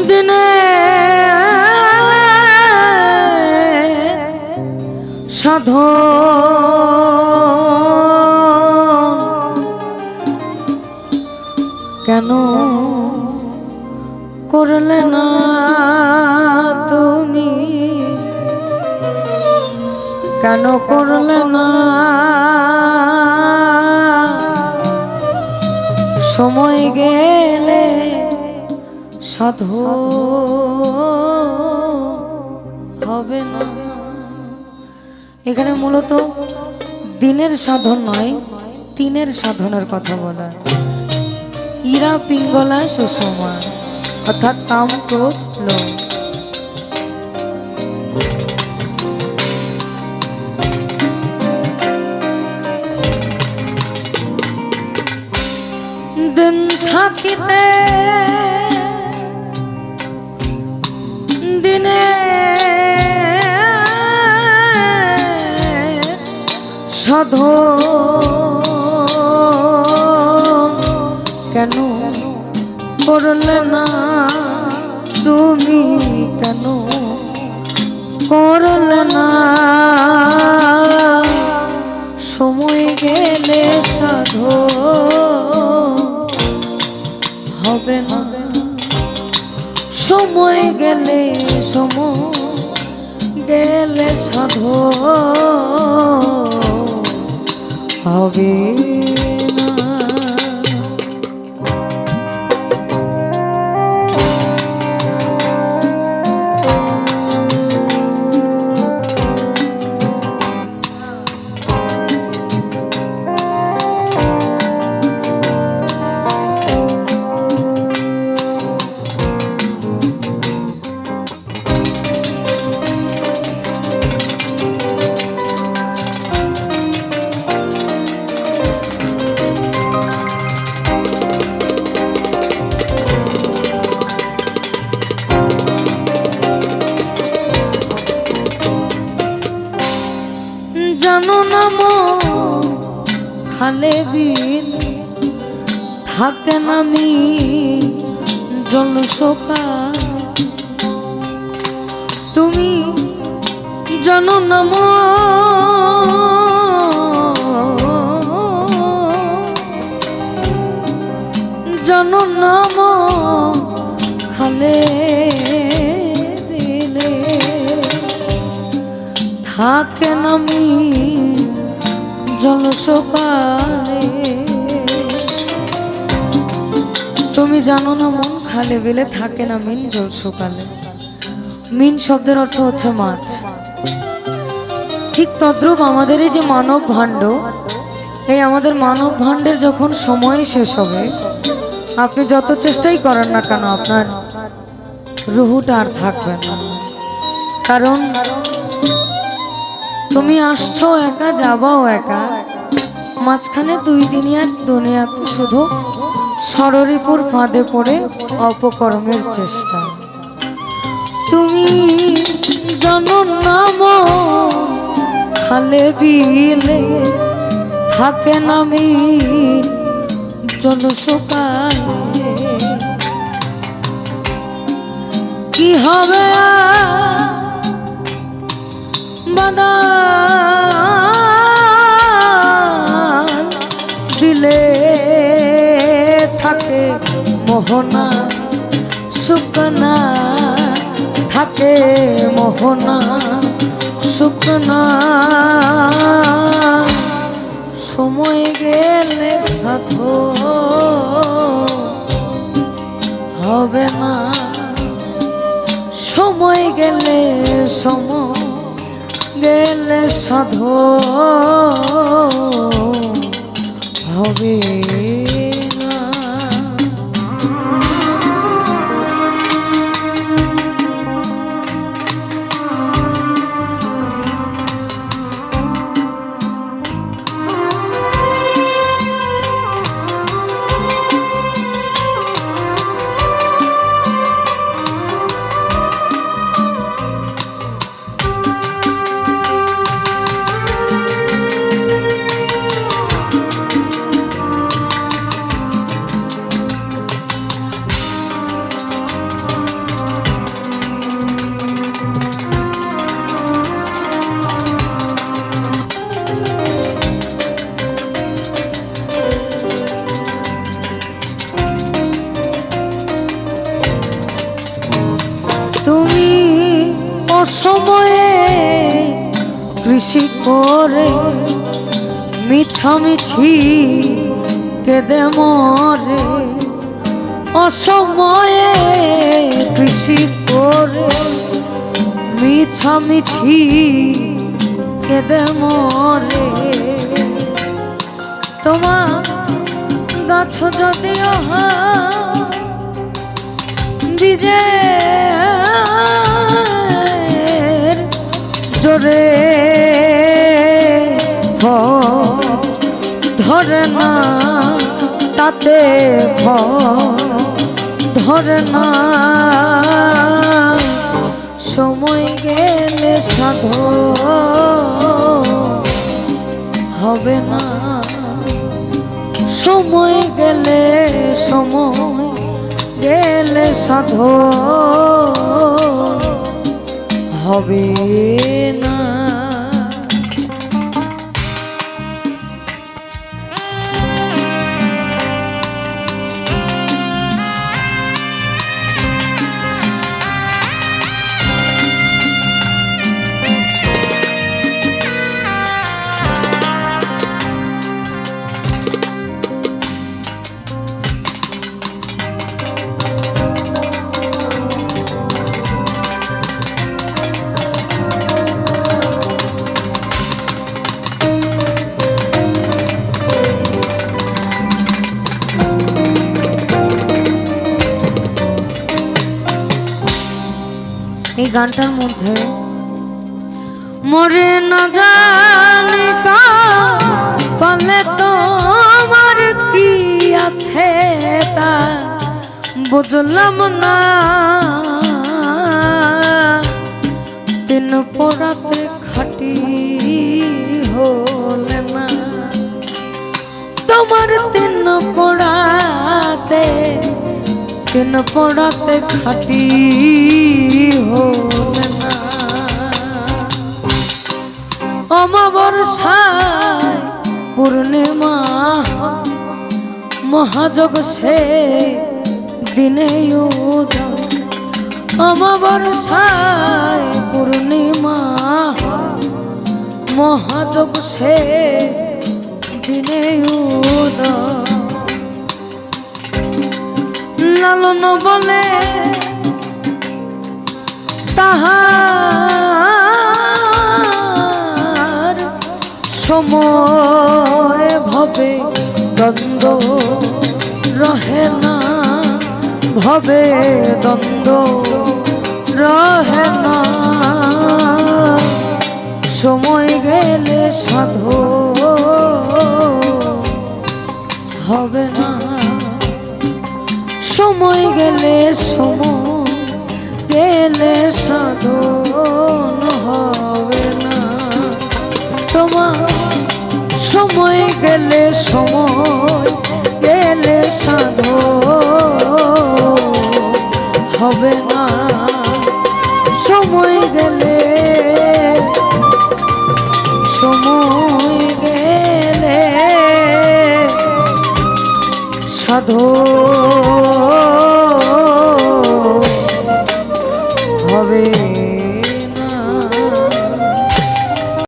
দিনে সাধন কেন করলে না তুমি? কেন করলে না সাধু হবে না। এখানে মূলত দিনের সাধন নয়, তিনের সাধনের কথা বলা। ইরা পিঙ্গলা সুষমা, অর্থাৎ কাম ক্রোধ লোভ দিন থাকিতে সাধ কেন করলে না তুমি কেন করলে না? সময় গেলে সাধু হবে না। সময় গেলে সময় গেলে সাধু হবে। খালে বিল, থাকে না মি জল শোকা তুমি জানো না মো জানো না মো খালে বিলে থাকেন আমি জল তুমি জানো না মন খালে বেলে থাকে না মিন জল মিন শব্দের অর্থ হচ্ছে মাছ। ঠিক তদ্রূপ আমাদের এই যে মানব ভাণ্ড, এই আমাদের মানব ভাণ্ডের যখন সময় শেষ হবে, আপনি যত চেষ্টাই করেন না কেন, আপনার রুহুটা আর থাকবে না। কারণ তুমি আসছো একা, যাবাও একা। মাঝখানে দুই দিনিয়ার দুনিয়াতে শুধু ষড়রিপুর ফাঁদে পড়ে অপকর্মের চেষ্টা। তুমি জানো নাম খালে বিলে থাকে নামি জল শুকালে কি হবে আর মোহনা শুকনা থাকে মোহনা শুকনা সময় গেলে সাধু হবে না। সময় গেলে সময় গেলে সাধু হবে। কৃষি করে মিছামিছি কেদে মরে। অসময়ে কৃষি করে মিছামিছি কেদে মরে। তোমার গাছ যদিও বিজের জোরে ধরে না তাতে ধরে না। সময় গেলে সাধ হবে না। সময় গেলে সময় গেলে সাধ হবে না। গানটার মধ্যে। মরে না জানি পালে তো আমার কি আছে তা? বুঝলাম না। তিন পড়াতে খাটি হলে না। তোমার তিন পড়াতে তিন পড়াতে খাটি হলে না। অমাবর্ষায় পূর্ণিমা মহাযোগ সে দিনে উদয়। অমাবর্ষায় পূর্ণিমা মহাযোগ সে দিনে উদয়। লালন বলে তাহার সময় ভবে, দ্বন্দ্ব রহে না। ভবে, দ্বন্দ্ব রহে না। সময় গেলে সাধো হবে না। সময় গেলে সময় গেলে সাধন হবে না। তোমার সময় গেলে সময় গেলে সাধন হবে না।